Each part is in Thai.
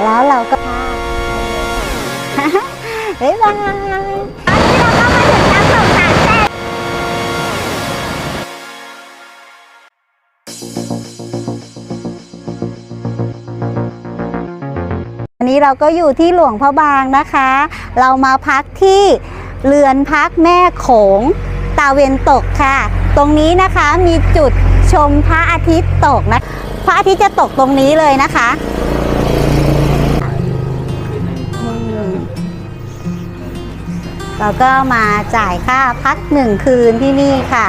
แล้วเราก็บ๊ายบายตอนนี้เราก็มาถึงน้ำตกสามแสนวันนี้เราก็อยู่ที่หลวงพระบางนะคะ เรามาพักที่เรือนพักแม่โขงตาเวนตกค่ะ ตรงนี้นะคะมีจุดชมพระอาทิตย์ตกนะ พระอาทิตย์จะตกตรงนี้เลยนะคะ เราก็มาจ่ายค่าพักหนึ่งคืนที่นี่ค่ะ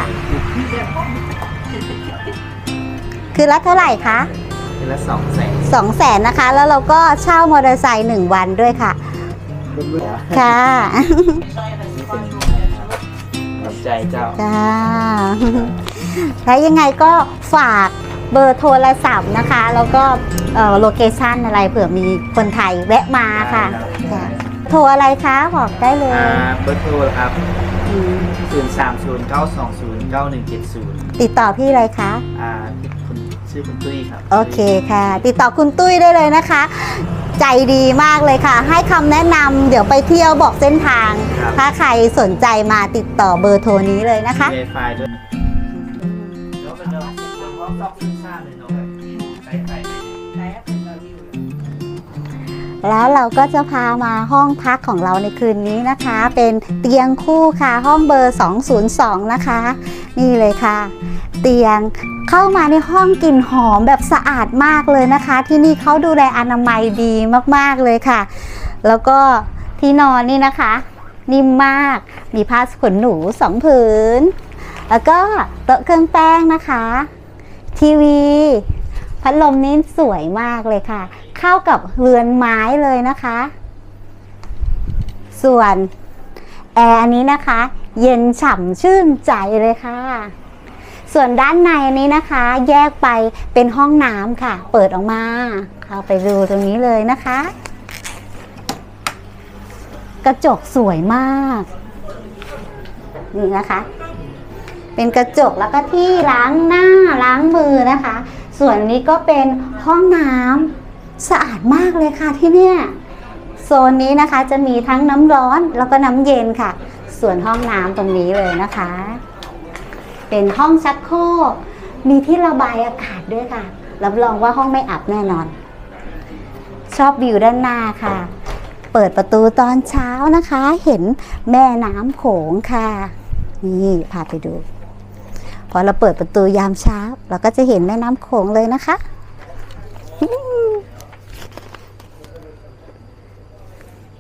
คือละเท่าไหร่คะเป็นละสองแสนสองแสนนะคะ แล้วเราก็เช่ามอเตอร์ไซค์หนึ่งวันด้วยค่ะ ค่ะขอบใจเจ้าจ้าแล้วยังไงก็ฝากเบอร์โทรศัพท์นะคะ แล้วก็โลเคชันอะไรเผื่อมีคนไทยแวะมาค่ะจ้ะ โทรอะไรคะบอกได้เลอ่ายเบอร์โทรครับอืม0 3 0 9 2 0 9 1 7 0ติดต่อพี่อะไรคะ อ่าคุณชื่อคุณตุ้ยครับโอเคค่ะ ติดต่อคุณตุ้ยได้เลยนะคะ ใจดีมากเลยค่ะ ให้คำแนะนำเดี๋ยวไปเที่ยวบอกเส้นทางครับถ้าใครสนใจมาติดต่อเบอร์โทรนี้เลยนะคะเวไฟด้วย แล้วเราก็จะพามาห้องพักของเราในคืนนี้นะคะ เป็นเตียงคู่ค่ะห้องเบอร์ 202 นะคะ นี่เลยค่ะ เตียงเข้ามาในห้องกลิ่นหอมแบบสะอาดมากเลยนะคะ ที่นี่เขาดูแลอนามัยดีมากๆเลยค่ะ แล้วก็ที่นอนนี่นะคะ นิ่มมากมีผ้าขนหนูสองผืน แล้วก็โต๊ะเครื่องแป้งนะคะ ทีวี พัดลมนี้สวยมากเลยค่ะ เข้ากับเรือนไม้เลยนะคะ ส่วนแอร์อันนี้นะคะ เย็นฉ่ำชื่นใจเลยค่ะ ส่วนด้านในอันนี้นะคะ แยกไปเป็นห้องน้ำค่ะ เปิดออกมา เข้าไปดูตรงนี้เลยนะคะ กระจกสวยมาก นี่นะคะเป็นกระจกแล้วก็ที่ล้างหน้าล้างมือนะคะ ส่วนนี้ก็เป็นห้องน้ำ สะอาดมากเลยค่ะที่เนี่ยโซนนี้นะคะจะมีทั้งน้ำร้อนแล้วก็น้ำเย็นค่ะ ส่วนห้องน้ำตรงนี้เลยนะคะ เป็นห้องชักโครกมีที่ระบายอากาศด้วยค่ะ รับรองว่าห้องไม่อับแน่นอน ชอบวิวด้านหน้าค่ะ เปิดประตูตอนเช้านะคะ เห็นแม่น้ำโขงค่ะ นี่พาไปดู พอเราเปิดประตูยามเช้า เราก็จะเห็นแม่น้ำโขงเลยนะคะ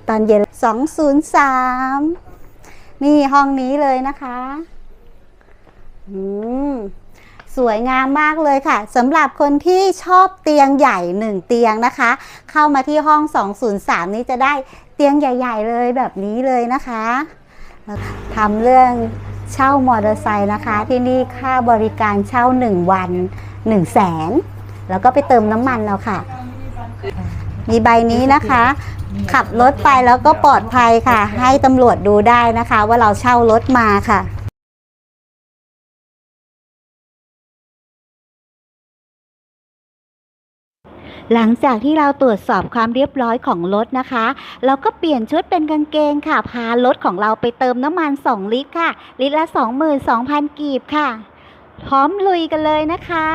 ตอนเย็น 203 นี่ห้องนี้เลยนะคะอืมสวยงามมากเลยค่ะสำหรับคนที่ชอบเตียงใหญ่หนึ่งเตียงนะคะ เข้ามาที่ห้อง 203 นี้จะได้เตียงใหญ่ ๆ เลยแบบนี้เลยนะคะทำเรื่องเช่ามอเตอร์ไซค์นะคะ ที่นี่ค่าบริการเช่า 1 วัน 1 0 0 0 0แสนแล้วก็ไปเติมน้ำมันเอาค่ะ มีใบนี้นะคะ ขับรถไปแล้วก็ปลอดภัยค่ะ ให้ตำรวจดูได้นะคะ ว่าเราเช่ารถมาค่ะหลังจากที่เราตรวจสอบความเรียบร้อยของรถนะคะ เราก็เปลี่ยนชุดเป็นกางเกงค่ะ พารถของเราไปเติมน้ำมัน 2 ลิตรค่ะ ลิตรละ 22,000 กีบค่ะ พร้อมลุยกันเลยนะคะ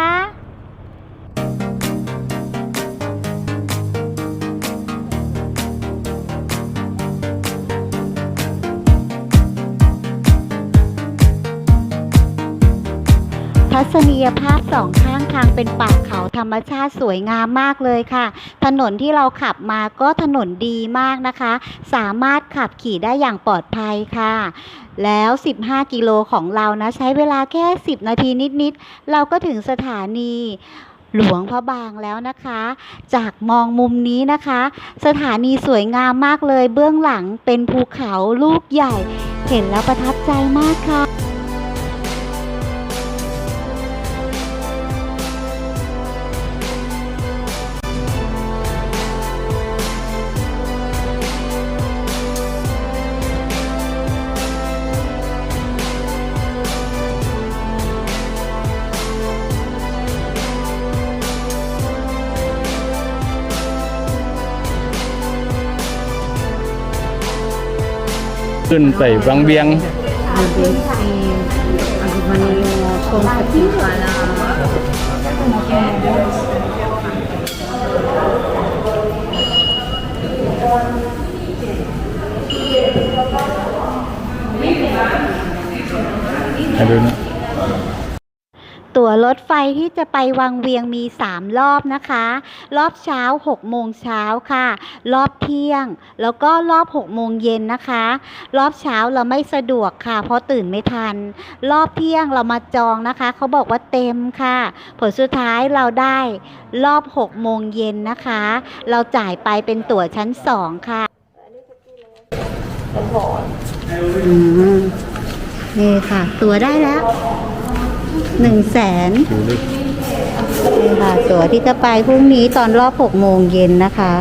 ทัศนียภาพสองข้างทางเป็นป่าเขาธรรมชาติสวยงามมากเลยค่ะ ถนนที่เราขับมาก็ถนนดีมากนะคะ สามารถขับขี่ได้อย่างปลอดภัยค่ะ แล้ว 15 กิโลของเรานะใช้เวลาแค่ 10 นาทีนิดๆ เราก็ถึงสถานีหลวงพระบางแล้วนะคะ จากมองมุมนี้นะคะ สถานีสวยงามมากเลย เบื้องหลังเป็นภูเขาลูกใหญ่ เห็นแล้วประทับใจมากค่ะ ขึ้นไปบางเบียงให้ดูนะตั๋ วรถไฟที่จะไปวังเวียงมี 3 รอบนะคะ รอบเช้า 6 โมงเช้าค่ะ รอบเที่ยง แล้วก็รอบ 6 โมงเย็นนะคะ รอบเช้าเราไม่สะดวกค่ะ เพราะตื่นไม่ทัน รอบเที่ยงเรามาจองนะคะ เขาบอกว่าเต็มค่ะ ผลสุดท้ายเราได้รอบ 6 โมงเย็นนะคะ เราจ่ายไปเป็นตั๋วชั้น 2 ค่ะอืมนี่ค่ะ ตั๋วได้แล้ว หนึ่งแสนดูดินี่ค่ะตั๋วที่จะไปพรุ่งนี้ตอนรอบหกโมงเย็นนะคะ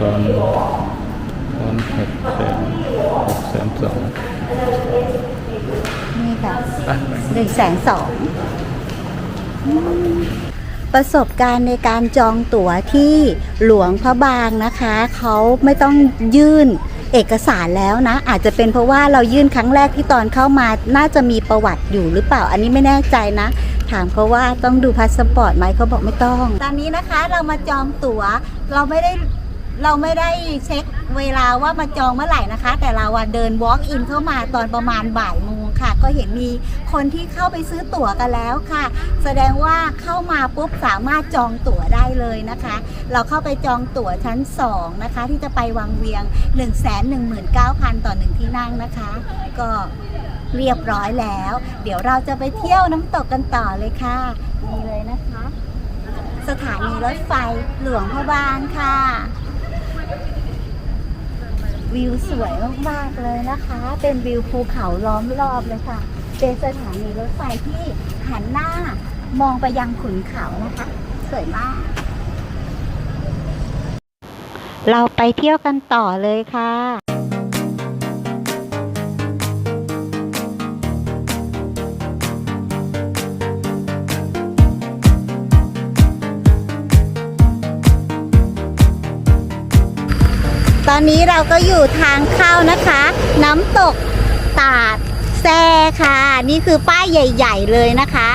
ตอนตอนหกแสนหกแสนสองนี่ค่ะอะหนึ่งแสนสองประสบการณ์ในการจองตั๋วที่หลวงพระบางนะคะ เขาไม่ต้องยื่น เอกสารแล้วนะ อาจจะเป็นเพราะว่าเรายื่นครั้งแรกที่ตอนเข้ามาน่าจะมีประวัติอยู่หรือเปล่า อันนี้ไม่แน่ใจนะ ถามเขาว่าต้องดูพาสปอร์ตไหมเขาบอกไม่ต้อง ตอนนี้นะคะเรามาจองตั๋ว เราไม่ได้เราไม่ได้เช็คเวลาว่ามาจองเมื่อไหร่นะคะ แต่เราเดิน walk in เข้ามาตอนประมาณบ่ายโมง ค่ะ ก็เห็นมีคนที่เข้าไปซื้อตั๋วกันแล้วค่ะ แสดงว่าเข้ามาปุ๊บสามารถจองตั๋วได้เลยนะคะ เราเข้าไปจองตั๋วชั้น 2 นะคะ ที่จะไปวังเวียง 1 1 9 0 0 0 ต่อหนึ่งที่นั่งนะคะ ก็เรียบร้อยแล้ว เดี๋ยวเราจะไปเที่ยวน้ำตกกันต่อเลยค่ะนี่เลยนะคะ สถานีรถไฟหลวงพระบางค่ะ วิวสวยมากๆเลยนะคะ เป็นวิวภูเขาล้อมรอบเลยค่ะ เป็นสถานีรถไฟที่หันหน้ามองไปยังขุนเขานะคะ สวยมาก เราไปเที่ยวกันต่อเลยค่ะ ตอนนี้เราก็อยู่ทางเข้านะคะ น้ำตกตาดแซ่ค่ะ นี่คือป้ายใหญ่ ๆ เลยนะคะ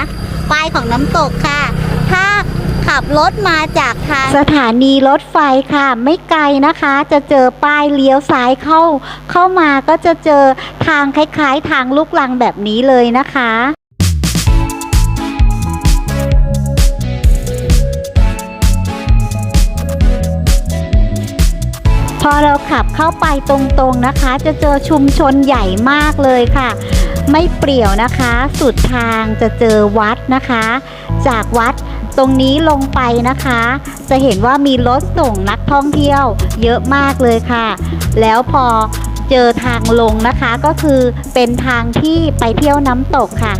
ป้ายของน้ำตกค่ะ ถ้าขับรถมาจากทางสถานีรถไฟค่ะ ไม่ไกลนะคะ จะเจอป้ายเลี้ยวซ้ายเข้า เข้ามาก็จะเจอทางคล้าย ๆ ทางลูกลังแบบนี้เลยนะคะ อเราขับเข้าไปตรงๆนะคะ จะเจอชุมชนใหญ่มากเลยค่ะ ไม่เปรี่ยวนะคะ สุดทางจะเจอวัดนะคะ จากวัดตรงนี้ลงไปนะคะ จะเห็นว่ามีรถส่งนักท่องเที่ยวเยอะมากเลยค่ะ แล้วพอเจอทางลงนะคะก็คือเป็นทางที่ไปเที่ยวน้ำตกค่ะ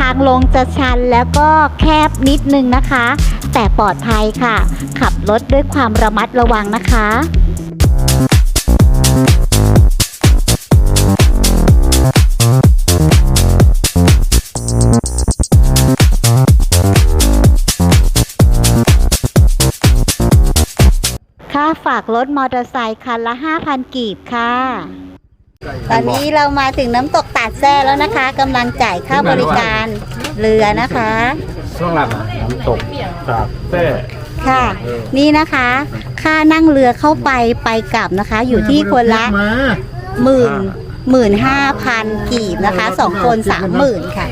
ทางลงจะชันแล้วก็แคบนิดนึงนะคะ แต่ปลอดภัยค่ะ ขับรถด้วยความระมัดระวังนะคะ ค่าฝากรถมอเตอร์ไซค์คันละ 5,000 กีบค่ะ ตอนนี้เรามาถึงน้ำตกตาดแซ่แล้วนะคะกำลังจ่ายค่าบริการเรือนะคะ ช่วงหลังน้ำตกตากแท้ ค่ะ นี่นะคะ ค่านั่งเรือเข้าไปไปกลับนะคะ อยู่ที่คนละหมื่นหมื่นห้าพันกีบนะคะสองคนสามหมื่นค่ะ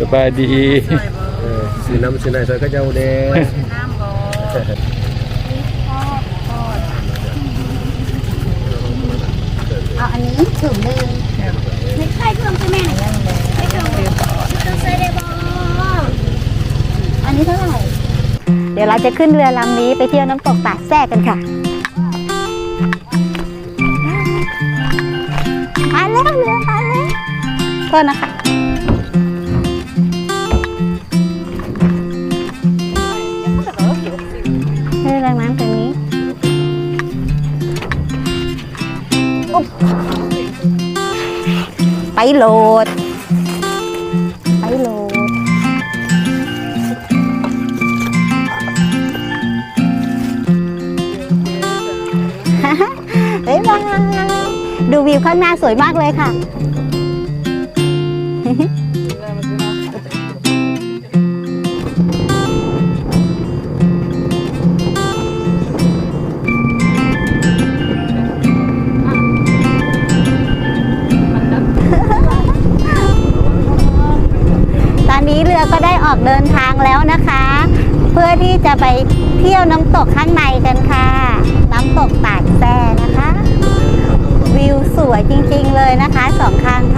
สบายดีสีน้ำสีไหนใส่ก็เจ้าเด้เอาอันนี้ถุงหนึ่งไม่ใช่เครื่องใช่ไหมไม่เครื่องต้องใส่ได้บอันนี้เท่าไหร่ เดี๋ยวเราจะขึ้นเรือลำนี้ไปเที่ยวน้ำตกตาดแทรกกันค่ะมาแล้วเรือมาแล้วโทษนะคะให้แรงน้ำตรงนี้อุ๊บไปโหลด ดูวิวข้างหน้าสวยมากเลยค่ะตอนนี้เรือก็ได้ออกเดินทางแล้วนะคะ เพื่อที่จะไปเที่ยวน้ำตกข้างในกันค่ะ น้ำตกตาดแซ่ วิวสวยจริงๆเลยนะคะสองข้างท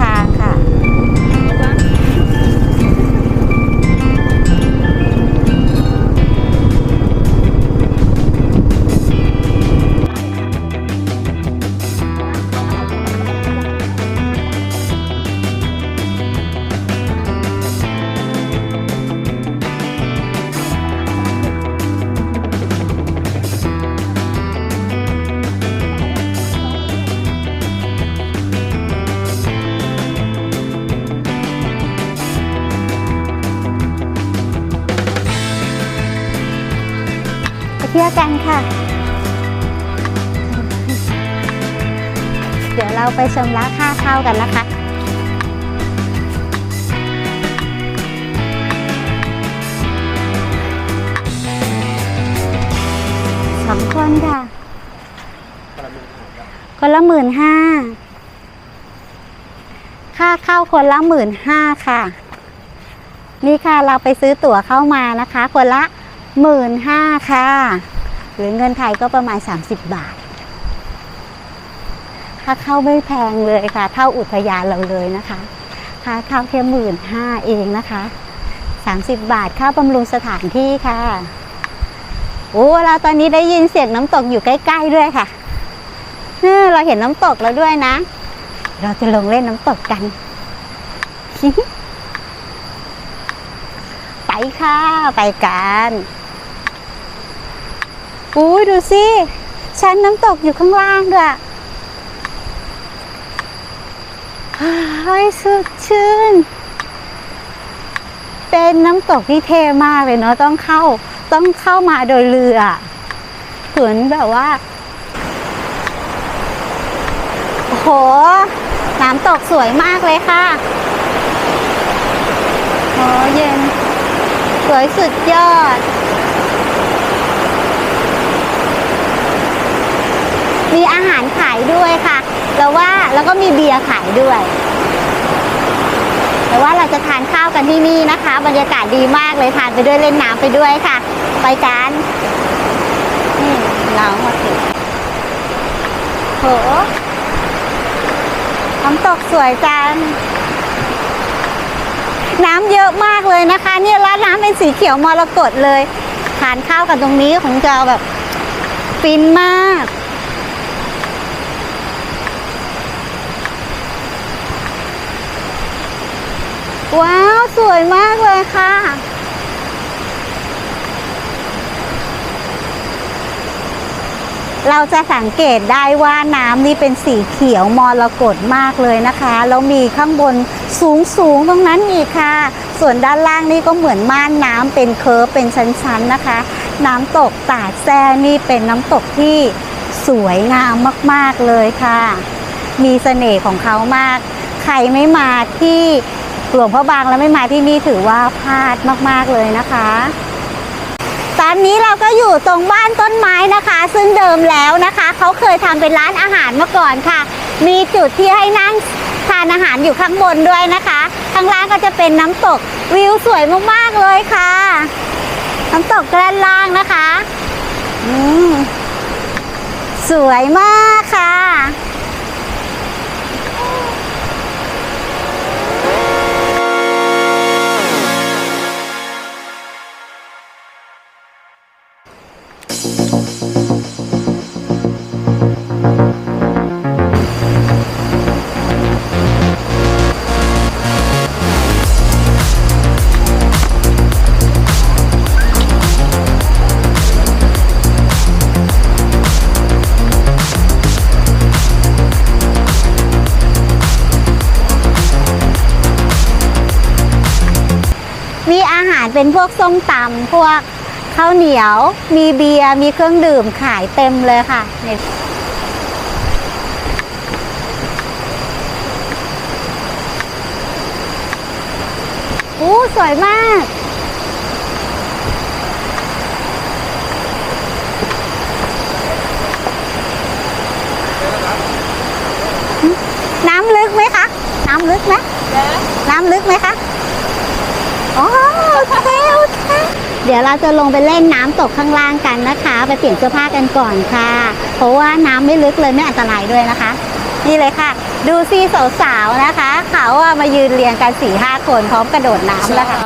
ชมร้านค่าเข้ากันนะคะสองคนค่ะคนละหมื่นห้าค่าเข้าคนละหมื่นห้าค่ะ นี่ค่ะเราไปซื้อตั๋วเข้ามานะคะ คนละหมื่นห้าค่ะ หรือเงินไทยก็ประมาณ 30 บาท ค่าเข้าไม่แพงเลยค่ะ เท่าอุทยานเราเลยนะคะ ค่าเข้าแค่หมื่นห้าเองนะคะ 30 บาทค่าบำรุงสถานที่ค่ะ โอ้เราตอนนี้ได้ยินเสียงน้ำตกอยู่ใกล้ ๆ ด้วยค่ะเออเราเห็นน้ำตกแล้วด้วยนะ เราจะลงเล่นน้ำตกกัน ไปค่ะ ไปกันอุ้ยดูสิชั้นน้ำตกอยู่ข้างล่างด้วย เฮ้สุดชื่น เป็นน้ำตกที่เท่มากเลยเนาะต้องเข้าต้องเข้ามาโดยเรือเหมือนแบบว่าโอ้โหน้ำตกสวยมากเลยค่ะโอ้เย็น สวยสุดยอด มีอาหารขายด้วยค่ะ แล้วว่าแล้วก็มีเบียร์ขายด้วย แต่ว่าเราจะทานข้าวกันที่นี่นะคะ บรรยากาศดีมากเลยทานไปด้วยเล่นน้ำไปด้วยค่ะ ไปกันนี่เรามาถึงโหน้ำตกสวยจังน้ำเยอะมากเลยนะคะ เนี่ยร้านน้ำเป็นสีเขียวมรกตเลยทานข้าวกันตรงนี้ของเจะแบบฟินมาก ว้าว สวยมากเลยค่ะ เราจะสังเกตได้ว่าน้ำนี่เป็นสีเขียวมรกตมากเลยนะคะ แล้วมีข้างบนสูงสูงตรงนั้นอีกค่ะ ส่วนด้านล่างนี่ก็เหมือนม่านน้ำเป็นเคิร์ฟเป็นชั้นๆนะคะ น้ำตกตาดแซ่นี่เป็นน้ำตกที่สวยงามมากๆเลยค่ะ มีเสน่ห์ของเขามาก ใครไม่มาที่ หลวงพระบางแล้วไม่มาที่นี่ถือว่าพลาดมากๆเลยนะคะตอนนี้เราก็อยู่ตรงบ้านต้นไม้นะคะ ซึ่งเดิมแล้วนะคะเขาเคยทำเป็นร้านอาหารมาก่อนค่ะ มีจุดที่ให้นั่งทานอาหารอยู่ข้างบนด้วยนะคะข้างล่างก็จะเป็นน้ำตกวิวสวยมากๆเลยค่ะ น้ำตกด้านล่างนะคะสวยมากค่ะ มีอาหารเป็นพวกส้มตำพวกข้าวเหนียว มีเบียร์มีเครื่องดื่มขายเต็มเลยค่ะอ้สวยมาก น้ำลึกไหมคะ น้ำลึกไหมน้ำลึกไหมคะ อ๋อโอเคโอเคเดี๋ยวเราจะลงไปเล่นน้ำตกข้างล่างกันนะคะ ไปเปลี่ยนเสื้อผ้ากันก่อนค่ะ เพราะว่าน้ำไม่ลึกเลยไม่อันตรายด้วยนะคะ นี่เลยค่ะ ดูซีสาวๆนะคะ เขาว่ามายืนเรียงกันสี่ห้าคนพร้อมกระโดดน้ำแล้วค่ะ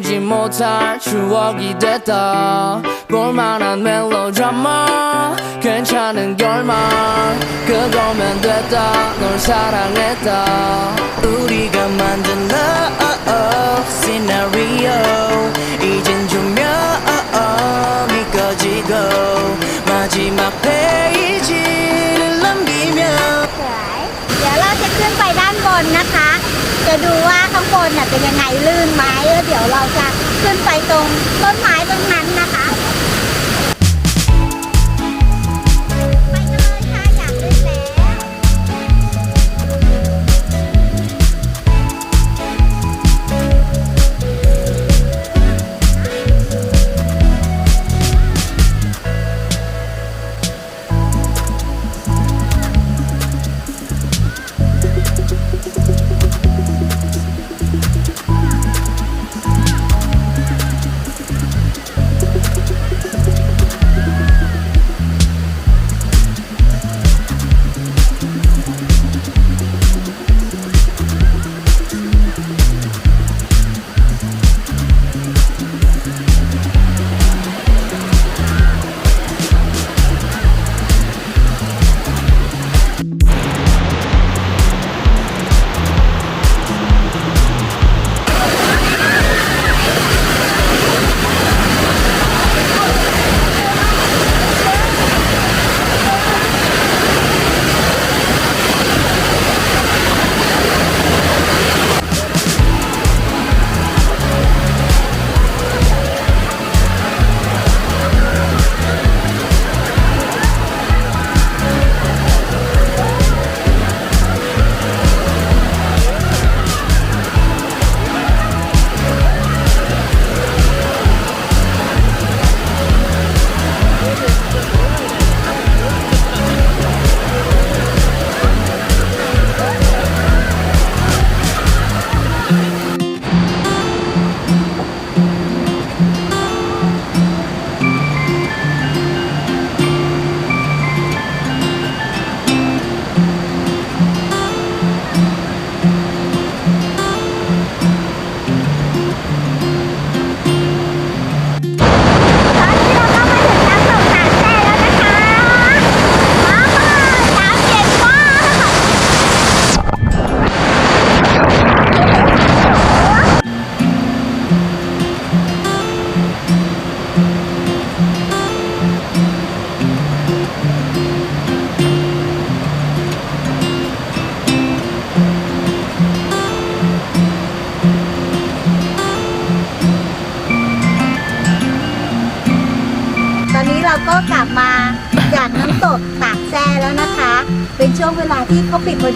사랑을 했다 우리가 만나 지우지 못할 추억이 됐다 볼만한 멜로드라마 괜찮은 결말 그거면 됐다 널 사랑했다 우리가 만든 love scenario 이젠 조명이 꺼지고 마지막 페이지를 남기면 สวยเดี๋ยวเราจะขึ้นไปด้านบนนะคะ จะดูว่าข้างบนน่ะเป็นยังไงลื่นไหมแล้วเดี๋ยวเราจะขึ้นไปตรงต้นไม้ตรงนั้นนะคะ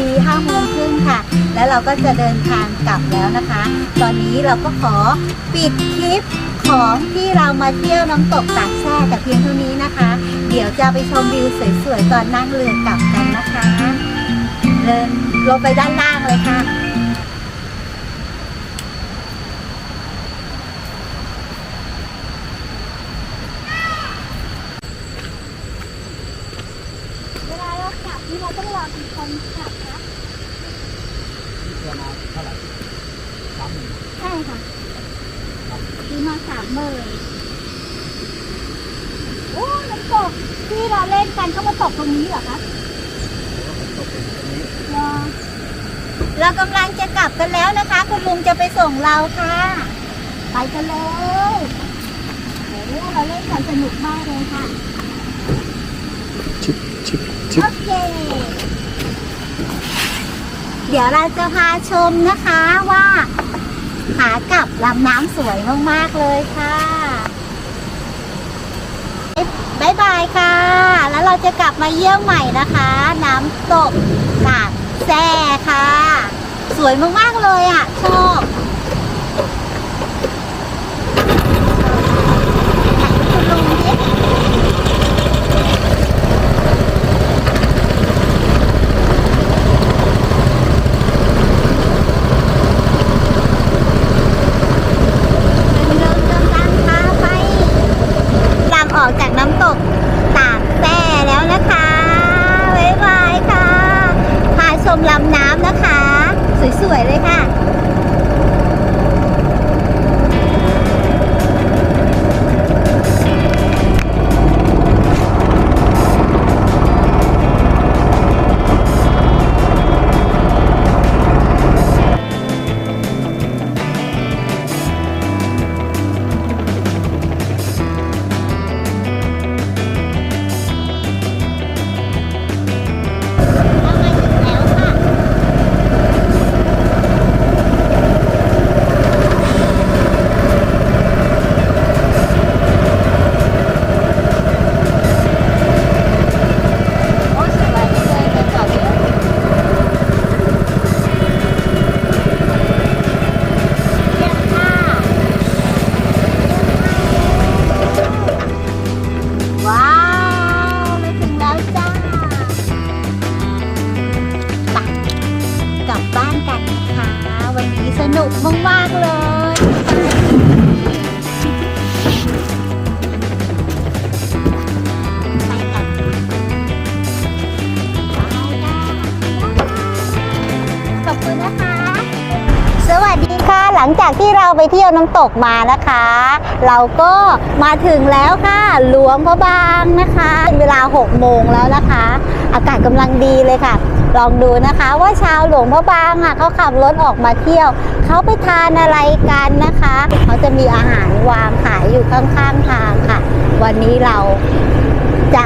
ดีห้าปิดพอดี5โมงครึ่งค่ะ แล้วเราก็จะเดินทางกลับแล้วนะคะ ตอนนี้เราก็ขอปิดคลิปของที่เรามาเที่ยวน้ำตกตากแช่แต่เพียงเท่านี้นะคะ เดี๋ยวจะไปชมวิวสวยๆตอนนั่งเรือกลับกันนะคะ เดินลงไปด้านล่างเลยค่ะ เวลาเรากลับนี่เราต้องรอกี่คนขับคะใช่ค่ะซื้อมาสามหมื่นโอ้น้ำตกที่เราเล่นกันก็มาตกตรงนี้เหรอคะรอเรากำลังจะกลับกันแล้วนะคะ คุณลุงจะ ไปส่งเราค่ะ ไปกันเลยโอ้เราเล่นกันสนุกมากเลยค่ะ ชิบชิบชิบโอเค เดี๋ยวเราจะพาชมนะคะว่าขากลับลำน้ำสวยมากๆเลยค่ะบายบายค่ะ แล้วเราจะกลับมาเยี่ยมใหม่นะคะ น้ำตกกาดแซ่ค่ะ สวยมากๆเลยอะ ชอบ นี้สนุกมาก ๆ เลย ขอบคุณนะคะ สวัสดีค่ะ หลังจากที่เราไปเที่ยวน้ำตกมานะคะ เราก็มาถึงแล้วค่ะ หลวงพระบางนะคะ เป็นเวลา 6 โมงแล้วนะคะ อากาศกำลังดีเลยค่ะ ลองดูนะคะว่าชาวหลวงพระบางอะเขาขับรถออกมาเที่ยว เขาไปทานอะไรกันนะคะ เขาจะมีอาหารวางขายอยู่ข้างๆทางค่ะ วันนี้เราจะ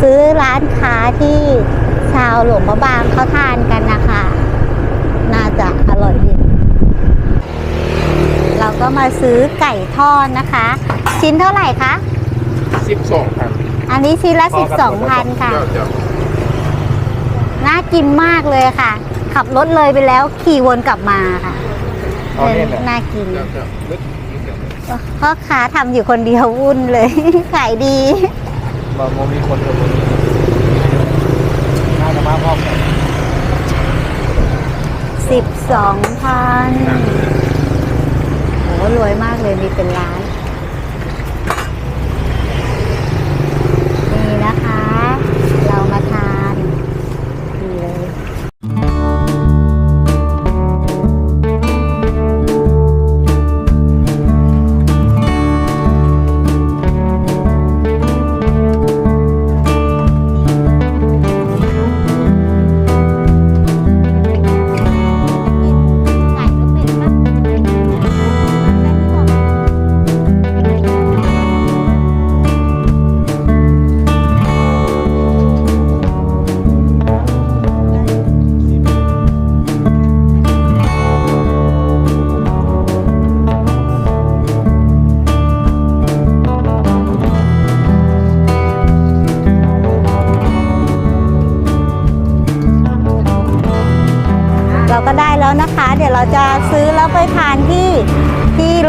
ซื้อร้านค้าที่ชาวหลวงพระบางเขาทานกันนะคะ น่าจะอร่อยดีเราก็มาซื้อไก่ทอดนะคะ ชิ้นเท่าไหร่คะสิบสองพันอันนี้ชิ้นละ12,000ค่ะเดี๋ยว น่ากินมากเลยค่ะ ขับรถเลยไปแล้วขี่วนกลับมาค่ะเอาเนี่ยแหละน่ากินเดี๋ยวเดี๋ยวลึกนิดเดียวพ่อค้าทำอยู่คนเดียววุ่นเลย ขายดี บางโมมีคนกับคนน่าจะมาพร้อมกัน12,000โหรวยมากเลยมีเป็นล้านนี่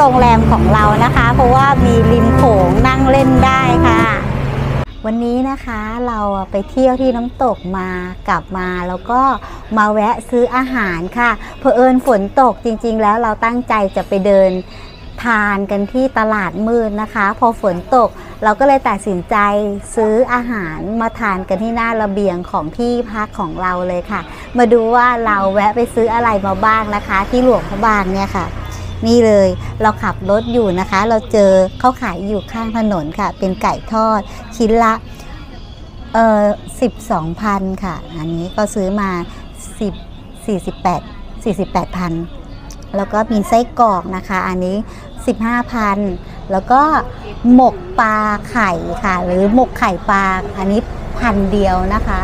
โรงแรมของเรานะคะ เพราะว่ามีริมโขงนั่งเล่นได้ค่ะ วันนี้นะคะเราไปเที่ยวที่น้ำตกมากลับมาแล้วก็มาแวะซื้ออาหารค่ะเผอิญฝนตกจริง ๆ แล้วเราตั้งใจจะไปเดินทานกันที่ตลาดมืดนะคะ พอฝนตกเราก็เลยตัดสินใจซื้ออาหารมาทานกันที่หน้าระเบียงของที่พักของเราเลยค่ะ มาดูว่าเราแวะไปซื้ออะไรมาบ้างนะคะ ที่หลวงพระบางเนี่ยค่ะ นี่เลยเราขับรถอยู่นะคะ เราเจอเขาขายอยู่ข้างถนนค่ะ เป็นไก่ทอดชิ้นละเอ่อสิบสองพันค่ะ อันนี้ก็ซื้อมาสิบสี่สิบแปดสี่สิบแปดพันแล้วก็มีไส้กรอกนะคะ อันนี้สิบห้าพันแล้วก็หมกปลาไข่ค่ะ หรือหมกไข่ปลาอันนี้พันเดียวนะคะ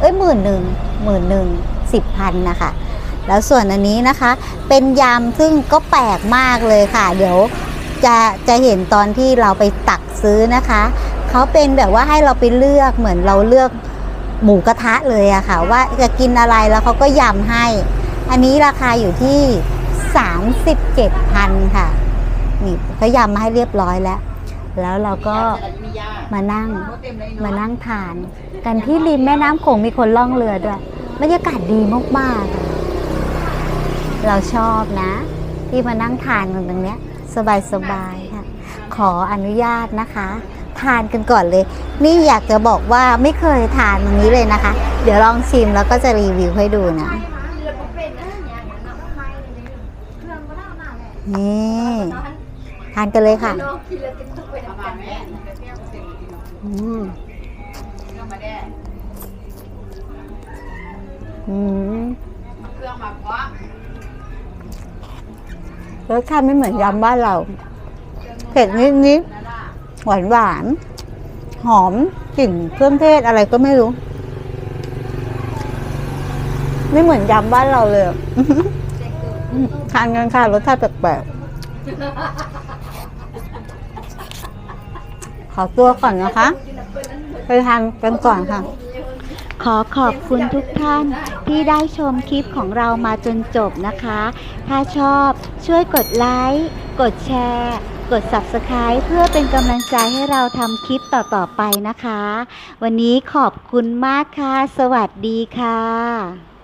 เอ้ยหมื่นหนึ่งหมื่นหนึ่งสิบพันนะคะ แล้วส่วนอันนี้นะคะเป็นยำซึ่งก็แปลกมากเลยค่ะ เดี๋ยวจะจะเห็นตอนที่เราไปตักซื้อนะคะ เขาเป็นแบบว่าให้เราไปเลือกเหมือนเราเลือกหมูกระทะเลยอะค่ะ ว่าจะกินอะไรแล้วเขาก็ยำให้ อันนี้ราคาอยู่ที่ 37,000 ค่ะนี่เขายำมาให้เรียบร้อยแล้ว แล้วเราก็มานั่งมานั่งทาน กันที่ริมแม่น้ำโขงมีคนล่องเรือด้วยบรรยากาศดีมากๆอะ เราชอบนะ ที่มานั่งทานกันตรงเนี้ย สบายๆค่ะ ขออนุญาตนะคะ ทานกันก่อนเลย นี่อยากจะบอกว่าไม่เคยทานตรงนี้เลยนะคะ เดี๋ยวลองชิมแล้วก็จะรีวิวให้ดูนะ นี่ทานกันเลยค่ะอืมอืมร รสชาติไม่เหมือนยำบ้านเรา เผ็ดนิดนิดหวานหวานหอมกลิ่นเครื่องเทศอะไรก็ไม่รู้ ไม่เหมือนยำบ้านเราเลยทานกันค่ะรสชาติแปลกๆขอตัวก่อนนะคะ ไปทานกันก่อนค่ะ ขอขอบคุณทุกท่านที่ได้ชมคลิปของเรามาจนจบนะคะ ถ้าชอบช่วยกดไลค์ กดแชร์ กด Subscribe เพื่อเป็นกำลังใจให้เราทำคลิปต่อๆไปนะคะ วันนี้ขอบคุณมากค่ะ สวัสดีค่ะ